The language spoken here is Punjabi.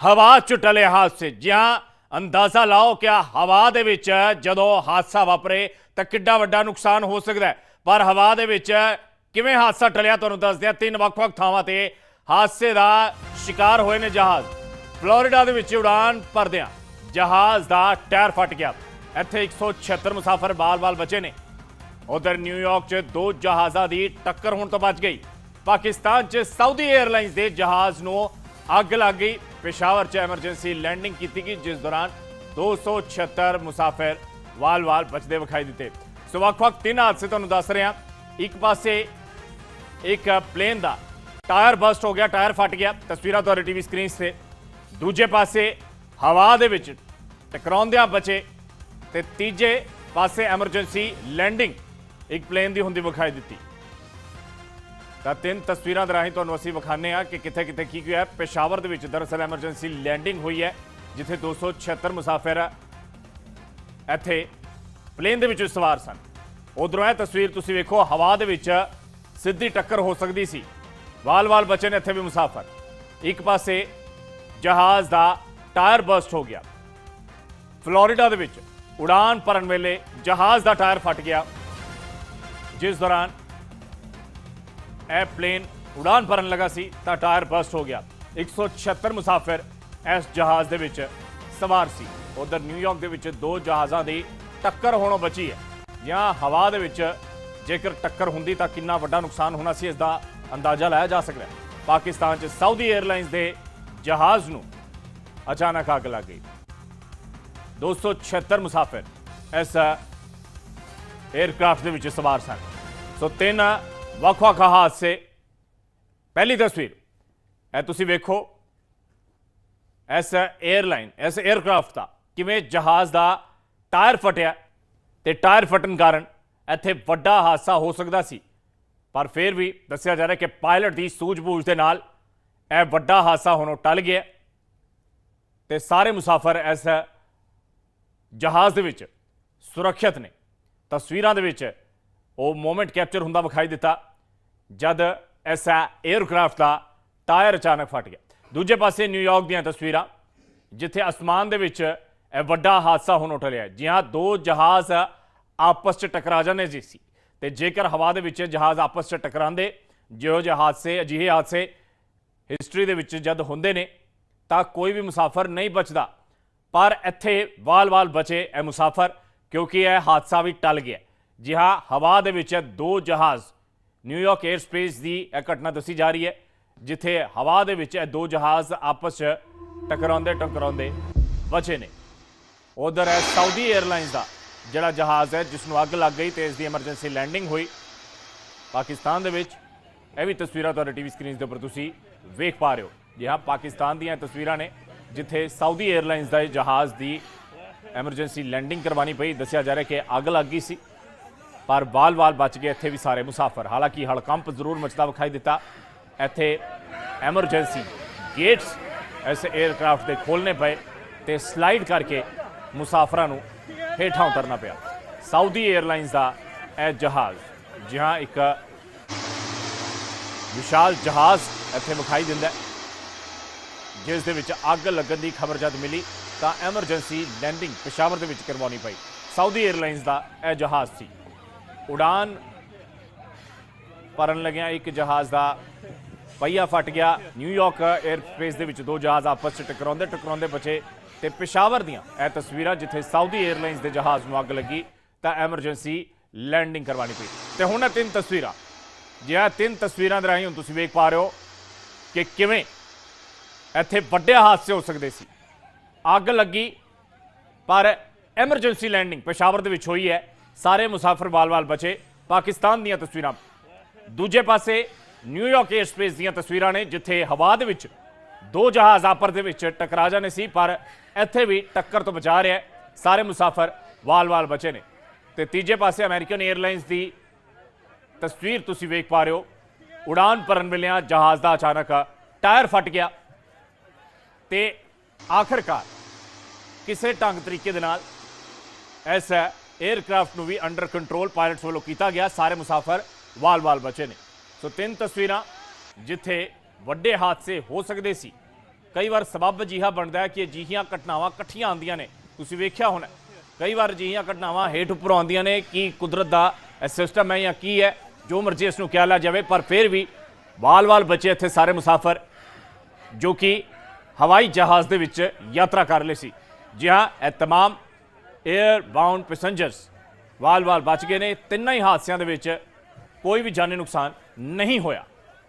ਹਵਾ ਚ ਟਲੇ ਹਾਦਸੇ। ਜਿਹਾਂ ਅੰਦਾਜ਼ਾ ਲਾਓ ਕਿ ਹਵਾ ਦੇ ਵਿੱਚ ਜਦੋਂ ਹਾਦਸਾ ਵਾਪਰੇ ਤਾਂ ਕਿੱਡਾ ਵੱਡਾ ਨੁਕਸਾਨ ਹੋ ਸਕਦਾ ਹੈ। ਪਰ ਹਵਾ ਦੇ ਵਿੱਚ ਕਿਵੇਂ ਹਾਦਸਾ ਟਲਿਆ ਤੁਹਾਨੂੰ ਦੱਸਦੇ ਹਾਂ ਤਿੰਨ ਵੱਖ-ਵੱਖ ਥਾਵਾਂ ਤੇ ਹਾਦਸੇ ਦਾ ਸ਼ਿਕਾਰ ਹੋਏ ਨੇ ਜਹਾਜ਼। ਫਲੋਰੀਡਾ ਦੇ ਵਿੱਚ ਉਡਾਨ ਭਰਦਿਆਂ ਜਹਾਜ਼ ਦਾ ਟਾਇਰ ਫਟ ਗਿਆ। ਇੱਥੇ 176 ਮੁਸਾਫਰ ਬਾਲ-ਬਾਲ ਬਚੇ ਨੇ। ਉਧਰ ਨਿਊਯਾਰਕ 'ਚ ਦੋ ਜਹਾਜ਼ਾਂ ਦੀ ਟੱਕਰ ਹੋਣ ਤੋਂ ਬਚ ਗਈ। ਪਾਕਿਸਤਾਨ 'ਚ ਸਾਊਦੀ 에ਅਰਲਾਈਨਸ ਦੇ ਜਹਾਜ਼ ਨੂੰ ਅੱਗ ਲੱਗ ਗਈ। ਪੇਸ਼ਾਵਰ 'ਚ ਐਮਰਜੈਂਸੀ ਲੈਂਡਿੰਗ ਕੀਤੀ ਗਈ, ਜਿਸ ਦੌਰਾਨ 276 ਮੁਸਾਫਰ ਵਾਲ-ਵਾਲ ਬਚਦੇ ਵਿਖਾਈ ਦਿੱਤੇ। ਸੋ ਵੱਖ-ਵੱਖ ਤਿੰਨ ਹਾਦਸੇ ਤੁਹਾਨੂੰ ਦੱਸ ਰਹੇ। ਹਾਂ ਇੱਕ ਪਾਸੇ ਇੱਕ ਪਲੇਨ ਦਾ ਟਾਇਰ ਬਸਟ ਹੋ ਗਿਆ ਟਾਇਰ ਫਟ ਗਿਆ। ਤਸਵੀਰਾਂ ਤੁਹਾਡੇ ਟੀਵੀ ਸਕਰੀਨਸ ਤੇ। ਦੂਜੇ ਪਾਸੇ ਹਵਾ ਦੇ ਵਿੱਚ ਟਕਰਾਉਂਦਿਆਂ ਬਚੇ ਤੇ ਤੀਜੇ ਪਾਸੇ ਐਮਰਜੈਂਸੀ ਲੈਂਡਿੰਗ ਇੱਕ ਪਲੇਨ ਦੀ ਹੁੰਦੀ ਵਿਖਾਈ ਦਿੱਤੀ। ਤਾਂ ਤਿੰਨ ਤਸਵੀਰਾਂ ਦੇ ਰਾਹੀਂ ਤੁਹਾਨੂੰ ਅਸੀਂ ਵਿਖਾਣੇ ਆ ਕਿ ਕਿੱਥੇ ਕਿੱਥੇ ਕੀ ਕੀ ਹੋਇਆ। ਪੇਸ਼ਾਵਰ ਦੇ ਵਿੱਚ ਦਰਅਸਲ ਐਮਰਜੈਂਸੀ ਲੈਂਡਿੰਗ ਹੋਈ ਹੈ, ਜਿੱਥੇ 276 ਮੁਸਾਫਿਰ ਇੱਥੇ ਪਲੇਨ ਦੇ ਵਿੱਚ ਸਵਾਰ ਸਨ। ਉਧਰੋਂ ਇਹ ਤਸਵੀਰ ਤੁਸੀਂ ਵੇਖੋ, ਹਵਾ ਦੇ ਵਿੱਚ ਸਿੱਧੀ ਟੱਕਰ ਹੋ ਸਕਦੀ ਸੀ। ਵਾਲ-ਵਾਲ ਬਚੇ ਨੇ ਇੱਥੇ ਵੀ ਮੁਸਾਫਰ। ਇੱਕ ਪਾਸੇ ਜਹਾਜ਼ ਦਾ ਟਾਇਰ ਬਸਟ ਹੋ ਗਿਆ। ਫਲੋਰੀਡਾ ਦੇ ਵਿੱਚ ਉਡਾਨ ਭਰਨ ਵੇਲੇ ਜਹਾਜ਼ ਦਾ ਟਾਇਰ ਫਟ ਗਿਆ। ਜਿਸ ਦੌਰਾਨ ਇਹ ਪਲੇਨ ਉਡਾਨ ਭਰਨ ਲੱਗਾ ਸੀ, ਤਾਂ ਟਾਇਰ ਬਸਟ ਹੋ ਗਿਆ। 176 ਮੁਸਾਫਿਰ ਇਸ ਜਹਾਜ਼ ਦੇ ਵਿੱਚ ਸਵਾਰ ਸੀ। ਉਧਰ ਨਿਊਯਾਰਕ ਦੇ ਵਿੱਚ ਦੋ ਜਹਾਜ਼ਾਂ ਦੀ ਟੱਕਰ ਹੋਣੋਂ ਬਚੀ ਹੈ। ਜਾਂ ਹਵਾ ਦੇ ਵਿੱਚ ਜੇਕਰ ਟੱਕਰ ਹੁੰਦੀ ਤਾਂ ਕਿੰਨਾ ਵੱਡਾ ਨੁਕਸਾਨ ਹੋਣਾ ਸੀ ਇਸ ਦਾ ਅੰਦਾਜ਼ਾ ਲਾਇਆ ਜਾ ਸਕਦਾ ਹੈ। ਪਾਕਿਸਤਾਨ 'ਚ ਸਾਊਦੀ 에ਅਰਲਾਈਨਸ ਦੇ ਜਹਾਜ਼ ਨੂੰ ਅਚਾਨਕ ਅੱਗ ਲੱਗ ਗਈ। 276 ਮੁਸਾਫਿਰ ਇਸ 에ਅਰਕ੍ਰਾਫਟ ਦੇ ਵਿੱਚ ਸਵਾਰ ਸਨ। ਸੋ ਤਿੰਨ ਵੱਖ-ਵੱਖ ਹਾਦਸੇ। ਪਹਿਲੀ ਤਸਵੀਰ, ਇਹ ਤੁਸੀਂ ਵੇਖੋ, ਇਸ 에ਅਰਲਾਈਨ ਇਸ 에ਅਰਕ੍ਰਾਫਟ ਦਾ ਕਿਵੇਂ ਜਹਾਜ਼ ਦਾ ਟਾਇਰ ਫਟਿਆ ਤੇ ਟਾਇਰ ਫਟਣ ਕਾਰਨ ਇੱਥੇ ਵੱਡਾ ਹਾਦਸਾ ਹੋ ਸਕਦਾ ਸੀ। ਪਰ ਫਿਰ ਵੀ ਦੱਸਿਆ ਜਾ ਰਿਹਾ ਕਿ ਪਾਇਲਟ ਦੀ ਸੂਝ-ਬੂਝ ਦੇ ਨਾਲ ਇਹ ਵੱਡਾ ਹਾਦਸਾ ਹੋਣੋਂ ਟਲ ਗਿਆ। ਤੇ ਸਾਰੇ ਮੁਸਾਫਰ ਇਸ ਜਹਾਜ਼ ਦੇ ਵਿੱਚ ਸੁਰੱਖਿਅਤ ਨੇ। ਤਸਵੀਰਾਂ ਦੇ ਵਿੱਚ ਉਹ ਮੂਮੈਂਟ ਕੈਪਚਰ ਹੁੰਦਾ ਵਿਖਾਈ ਦਿੱਤਾ, ਜਦ ਐਸਾ 에ਅਰਕ੍ਰਾਫਟ ਦਾ ਟਾਇਰ ਅਚਾਨਕ ਫਟ ਗਿਆ। ਦੂਜੇ ਪਾਸੇ ਨਿਊਯਾਰਕ ਦੀਆਂ ਤਸਵੀਰਾਂ, ਜਿੱਥੇ ਅਸਮਾਨ ਦੇ ਵਿੱਚ ਇਹ ਵੱਡਾ ਹਾਦਸਾ ਹੁਣ ਹੋਣ ਟਲਿਆ ਜੀ ਹਾਂ ਦੋ ਜਹਾਜ਼ ਆਪਸ 'ਚ ਟਕਰਾ ਜਾਂਦੇ ਜੀ ਸੀ। ਤੇ ਜੇਕਰ ਹਵਾ ਦੇ ਵਿੱਚ ਜਹਾਜ਼ ਆਪਸ 'ਚ ਟਕਰਾਉਂਦੇ, ਜਿਹੋ ਜਿਹੇ ਹਾਦਸੇ, ਅਜਿਹੇ ਹਾਦਸੇ ਹਿਸਟਰੀ ਦੇ ਵਿੱਚ ਜਦ ਹੁੰਦੇ ਨੇ, ਤਾਂ ਕੋਈ ਵੀ ਮੁਸਾਫਰ ਨਹੀਂ ਬਚਦਾ। ਪਰ ਇੱਥੇ ਵਾਲ-ਵਾਲ ਬਚੇ ਇਹ ਮੁਸਾਫਰ, ਕਿਉਂਕਿ ਇਹ ਹਾਦਸਾ ਵੀ ਟਲ ਗਿਆ। ਜਿਹਾ ਹਵਾ ਦੇ ਵਿੱਚ ਦੋ ਜਹਾਜ਼ ਨਿਊਯਾਰਕ 에ਅਰ ਸਪੇਸ ਦੀ ਇਹ ਘਟਨਾ ਦੱਸੀ ਜਾ ਰਹੀ ਹੈ, ਜਿੱਥੇ ਹਵਾ ਦੇ ਵਿੱਚ ਇਹ ਦੋ ਜਹਾਜ਼ ਆਪਸ ਵਿੱਚ ਟਕਰਾਉਂਦੇ ਟਕਰਾਉਂਦੇ ਬਚੇ ਨੇ। ਉਧਰ ਹੈ ਸਾਊਦੀ 에ਅਰਲਾਈਨਸ ਦਾ ਜਿਹੜਾ ਜਹਾਜ਼ ਹੈ ਜਿਸ ਨੂੰ ਅੱਗ ਲੱਗ ਗਈ ਤੇ ਇਸ ਦੀ ਐਮਰਜੈਂਸੀ ਲੈਂਡਿੰਗ ਹੋਈ। ਪਾਕਿਸਤਾਨ ਦੇ ਵਿੱਚ ਇਹ ਵੀ ਤਸਵੀਰਾਂ ਤੁਹਾਡੇ ਟੀਵੀ ਸਕਰੀਨ ਦੇ ਉੱਪਰ ਤੁਸੀਂ ਵੇਖ ਪਾ ਰਹੇ ਹੋ। ਜੀ ਹਾਂ, ਪਾਕਿਸਤਾਨ ਦੀਆਂ ਤਸਵੀਰਾਂ ਨੇ, ਜਿੱਥੇ ਸਾਊਦੀ 에ਅਰਲਾਈਨਸ ਦਾ ਇਹ ਜਹਾਜ਼ ਦੀ ਐਮਰਜੈਂਸੀ ਲੈਂਡਿੰਗ ਕਰਵਾਣੀ ਪਈ। ਦੱਸਿਆ ਜਾ ਰਿਹਾ ਕਿ ਅੱਗ ਲੱਗ ਗਈ ਸੀ। ਪਰ ਵਾਲ-ਵਾਲ ਬਚ ਗਏ ਇੱਥੇ ਵੀ ਸਾਰੇ ਮੁਸਾਫਰ। ਹਾਲਾਂਕਿ ਹਲਕੰਪ ਜ਼ਰੂਰ ਮਚਦਾ ਵਿਖਾਈ ਦਿੱਤਾ। ਇੱਥੇ ਐਮਰਜੈਂਸੀ ਗੇਟਸ ਇਸ 에ਅਰਕ੍ਰਾਫਟ ਦੇ ਖੋਲਨੇ ਪਏ ਤੇ ਸਲਾਈਡ ਕਰਕੇ ਮੁਸਾਫਰਾਂ ਨੂੰ ਹੇਠਾਂ ਉਤਰਨਾ ਪਿਆ। ਸਾਊਦੀ 에ਅਰਲਾਈਨਸ ਦਾ ਇਹ ਜਹਾਜ਼, ਜਿਹਾਂ ਇੱਕ ਵਿਸ਼ਾਲ ਜਹਾਜ਼ ਇੱਥੇ ਵਿਖਾਈ ਦਿੰਦਾ ਜਿਸ ਦੇ ਵਿੱਚ ਅੱਗ ਲੱਗਣ ਦੀ ਖਬਰ ਜਦ ਮਿਲੀ ਤਾਂ ਐਮਰਜੈਂਸੀ ਲੈਂਡਿੰਗ ਪਸ਼ਾਵਰ ਦੇ ਵਿੱਚ ਕਰਵਾਉਣੀ ਪਈ। ਸਾਊਦੀ 에ਅਰਲਾਈਨਸ ਦਾ ਇਹ ਜਹਾਜ਼ ਸੀ। ਉਡਾਨ ਭਰਨ ਲੱਗਿਆ ਇੱਕ ਜਹਾਜ਼ ਦਾ ਪਹੀਆ ਫਟ ਗਿਆ। ਨਿਊਯਾਰਕ 에ਅਰਸਪੇਸ ਦੇ ਵਿੱਚ ਦੋ ਜਹਾਜ਼ ਆਪਸ 'ਚ ਟਕਰਾਉਂਦੇ ਟਕਰਾਉਂਦੇ ਬਚੇ ਤੇ ਪਿਸ਼ਾਵਰ ਦੀਆਂ ਇਹ ਤਸਵੀਰਾਂ ਜਿੱਥੇ ਸਾਊਦੀ 에ਅਰਲਾਈਨਸ ਦੇ ਜਹਾਜ਼ ਨੂੰ ਅੱਗ ਲੱਗੀ, ਤਾਂ ਐਮਰਜੈਂਸੀ ਲੈਂਡਿੰਗ ਕਰਵਾਣੀ ਪਈ। ਤੇ ਹੁਣ ਇਹ ਤਿੰਨ ਤਸਵੀਰਾਂ ਜਿਹੜਾ ਤਿੰਨ ਤਸਵੀਰਾਂ ਦੇ ਰਾਹੀਂ ਹੁਣ ਤੁਸੀਂ ਵੇਖ ਪਾ ਰਹੇ ਹੋ ਕਿ ਕਿਵੇਂ ਇੱਥੇ ਵੱਡੇ ਹਾਦਸੇ ਹੋ ਸਕਦੇ ਸੀ। ਅੱਗ ਲੱਗੀ, ਪਰ ਐਮਰਜੈਂਸੀ ਲੈਂਡਿੰਗ ਪੇਸ਼ਾਵਰ ਦੇ ਵਿੱਚ ਹੋਈ ਹੈ। ਸਾਰੇ ਮੁਸਾਫਰ ਵਾਲ-ਵਾਲ ਬਚੇ। ਪਾਕਿਸਤਾਨ ਦੀਆਂ ਤਸਵੀਰਾਂ। ਦੂਜੇ ਪਾਸੇ ਨਿਊਯਾਰਕ 에ਅਰ ਸਪੇਸ ਦੀਆਂ ਤਸਵੀਰਾਂ ਨੇ, ਜਿੱਥੇ ਹਵਾ ਦੇ ਵਿੱਚ ਦੋ ਜਹਾਜ਼ ਆਪਰ ਦੇ ਵਿੱਚ ਟਕਰਾ ਜਾਣੇ ਸੀ, ਪਰ ਇੱਥੇ ਵੀ ਟੱਕਰ ਤੋਂ ਬਚਾ ਰਿਹਾ ਸਾਰੇ ਮੁਸਾਫਰ ਵਾਲ-ਵਾਲ ਬਚੇ ਨੇ। ਤੇ ਤੀਜੇ ਪਾਸੇ ਅਮਰੀਕਨ 에ਅਰਲਾਈਨਸ ਦੀ ਤਸਵੀਰ ਤੁਸੀਂ ਵੇਖ ਪਾ ਰਹੇ ਹੋ। ਉਡਾਨ ਭਰਨ ਵੇਲਿਆਂ ਜਹਾਜ਼ ਦਾ ਅਚਾਨਕ ਟਾਇਰ ਫਟ ਗਿਆ। ਤੇ ਆਖਰਕਾਰ ਕਿਸੇ ਢੰਗ ਤਰੀਕੇ ਦੇ ਨਾਲ ਇਸ ਏਅਰਕ੍ਰਾਫਟ ਨੂੰ ਵੀ ਅੰਡਰ ਕੰਟਰੋਲ ਪਾਇਲਟਸ ਵੱਲੋਂ ਕੀਤਾ ਗਿਆ, ਸਾਰੇ ਮੁਸਾਫਰ ਵਾਲ-ਵਾਲ ਬਚੇ ਨੇ। ਸੋ ਤਿੰਨ ਤਸਵੀਰਾਂ ਜਿੱਥੇ ਵੱਡੇ ਹਾਦਸੇ ਹੋ ਸਕਦੇ ਸੀ। ਕਈ ਵਾਰ ਸਬਬ ਜਿਹਾ ਬਣਦਾ ਹੈ ਕਿ ਅਜਿਹੀਆਂ ਘਟਨਾਵਾਂ ਇਕੱਠੀਆਂ ਆਉਂਦੀਆਂ ਨੇ। ਤੁਸੀਂ ਵੇਖਿਆ ਹੋਣਾ, ਕਈ ਵਾਰ ਅਜਿਹੀਆਂ ਘਟਨਾਵਾਂ ਹੇਠ ਉੱਪਰ ਆਉਂਦੀਆਂ ਨੇ ਕੀ ਕੁਦਰਤ ਦਾ ਇਹ ਸਿਸਟਮ ਹੈ ਜਾਂ ਕੀ ਹੈ, ਜੋ ਮਰਜ਼ੀ ਇਸ ਨੂੰ ਕਿਹਾ ਲਾ ਜਾਵੇ, ਪਰ ਫਿਰ ਵੀ ਵਾਲ-ਵਾਲ ਬਚੇ ਇੱਥੇ ਸਾਰੇ ਮੁਸਾਫਰ, ਜੋ ਕਿ ਹਵਾਈ ਜਹਾਜ਼ ਦੇ ਵਿੱਚ ਯਾਤਰਾ ਕਰ ਰਹੇ ਸੀ। ਜਿਹਾ ਇਹ ਤਮਾਮ 에ਅਰ ਬਾਉਂਡ ਪੈਸੇਂਜਰਸ ਵਾਲ-ਵਾਲ ਬਚ ਗਏ ਨੇ। ਤਿੰਨਾਂ ਹੀ ਹਾਦਸਿਆਂ ਦੇ ਵਿੱਚ ਕੋਈ ਵੀ ਜਾਨੀ ਨੁਕਸਾਨ ਨਹੀਂ ਹੋਇਆ।